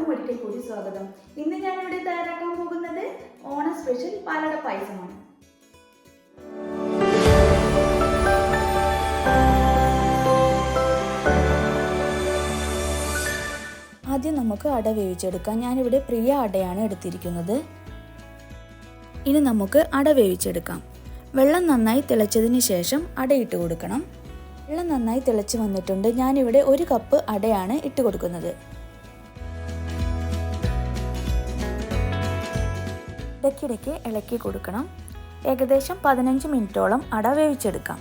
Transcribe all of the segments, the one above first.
ഒരിക്കൽ കൂടി സ്വാഗതം. ഇന്ന് ഞാൻ ഇവിടെ തയ്യാറാക്കാൻ പോകുന്നത് ഓണ സ്പെഷ്യൽ പാലട പായസമാണ്. ആദ്യം നമുക്ക് അട വേവിച്ചെടുക്കാം. ഞാനിവിടെ പ്രിയ അടയാണ് എടുത്തിരിക്കുന്നത്. ഇനി നമുക്ക് അട വേവിച്ചെടുക്കാം. വെള്ളം നന്നായി തിളച്ചതിന് ശേഷം അടയിട്ട് കൊടുക്കണം. വെള്ളം നന്നായി തിളച്ച് വന്നിട്ടുണ്ട്. ഞാനിവിടെ ഒരു കപ്പ് അടയാണ് ഇട്ട് കൊടുക്കുന്നത്. ഇടയ്ക്കിടയ്ക്ക് ഇളക്കി കൊടുക്കണം. ഏകദേശം പതിനഞ്ച് മിനിറ്റോളം അട വേവിച്ചെടുക്കാം.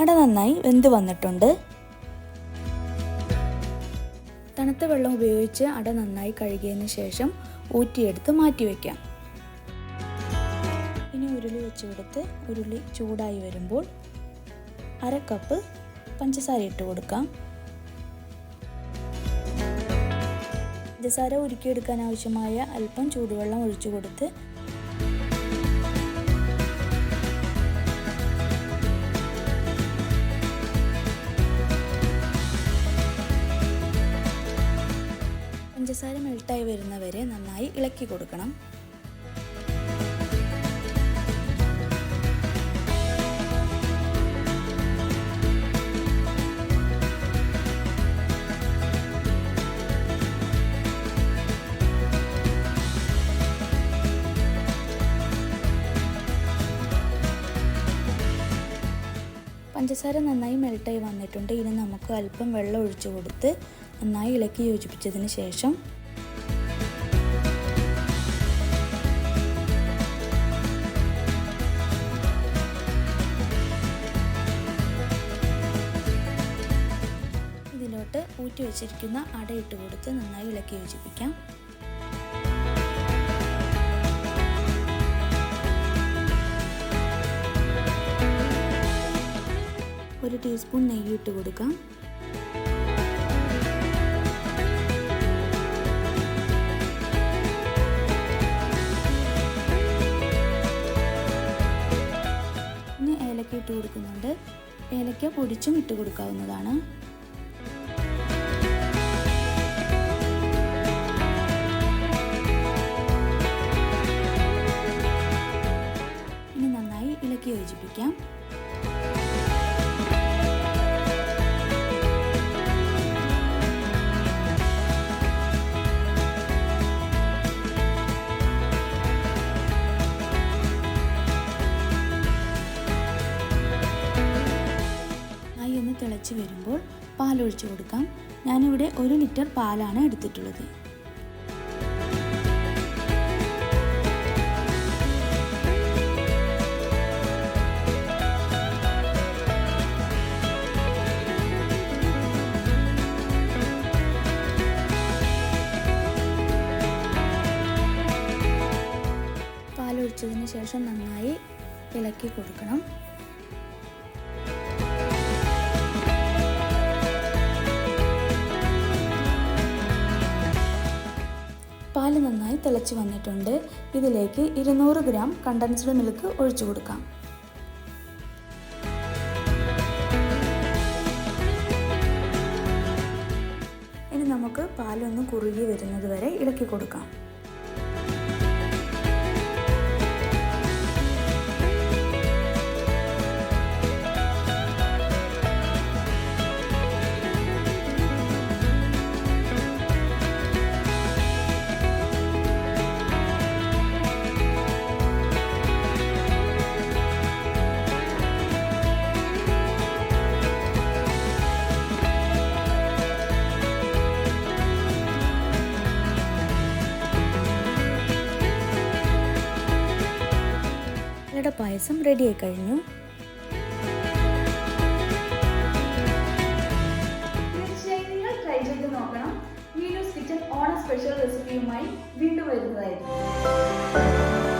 അട നന്നായി വെന്ത് വന്നിട്ടുണ്ട്. തണുത്ത വെള്ളം ഉപയോഗിച്ച് അട നന്നായി കഴുകിയതിന് ശേഷം ഊറ്റിയെടുത്ത് മാറ്റി വയ്ക്കാം ഇനി ഉരുളി വെച്ച് കൊടുത്ത് ഉരുളി ചൂടായി വരുമ്പോൾ അര കപ്പ് പഞ്ചസാര ഇട്ട് കൊടുക്കാം. പഞ്ചസാര ഉരുക്കിയെടുക്കാൻ ആവശ്യമായ അല്പം ചൂടുവെള്ളം ഒഴിച്ചു കൊടുത്ത് പഞ്ചസാര മെൽട്ടായി വരുന്നവരെ നന്നായി ഇളക്കി കൊടുക്കണം. പഞ്ചസാര നന്നായി മെൽട്ടായി വന്നിട്ടുണ്ട്. ഇനി നമുക്ക് അല്പം വെള്ളം ഒഴിച്ചു കൊടുത്ത് നന്നായി ഇളക്കി യോജിപ്പിച്ചതിന് ശേഷം ഇതിലോട്ട് ഊറ്റി വെച്ചിരിക്കുന്ന അട ഇട്ട് കൊടുത്ത് നന്നായി ഇളക്കി യോജിപ്പിക്കാം. ഒരു ടീസ്പൂൺ നെയ്യ് ഇട്ട് കൊടുക്കാം. ഇനി ഏലക്ക ഇട്ട് കൊടുക്കുന്നുണ്ട്. ഏലക്ക പൊടിച്ചും ഇട്ട് കൊടുക്കാവുന്നതാണ്. പാലൊഴിച്ച് കൊടുക്കാം. ഞാനിവിടെ ഒരു ലിറ്റർ പാലാണ് എടുത്തിട്ടുള്ളത്. ശേഷം നന്നായി ഇളക്കി കൊടുക്കണം. നന്നായി തിളച്ച് വന്നിട്ടുണ്ട്. ഇതിലേക്ക് ഇരുന്നൂറ് ഗ്രാം കണ്ടൻസ്ഡ് മിൽക്ക് ഒഴിച്ചു കൊടുക്കാം. ഇനി നമുക്ക് പാലൊന്ന് കുറുകി വരുന്നത് വരെ ഇളക്കി കൊടുക്കാം. പാലട പായസം റെഡിയായി കഴിഞ്ഞു. തീർച്ചയായും നിങ്ങൾ ട്രൈ ചെയ്ത് നോക്കണം. വീഡിയോസ് കിച്ചൺ ഓണ സ്പെഷ്യൽ റെസിപ്പിയുമായി വീണ്ടും വരുന്നതായിരിക്കും.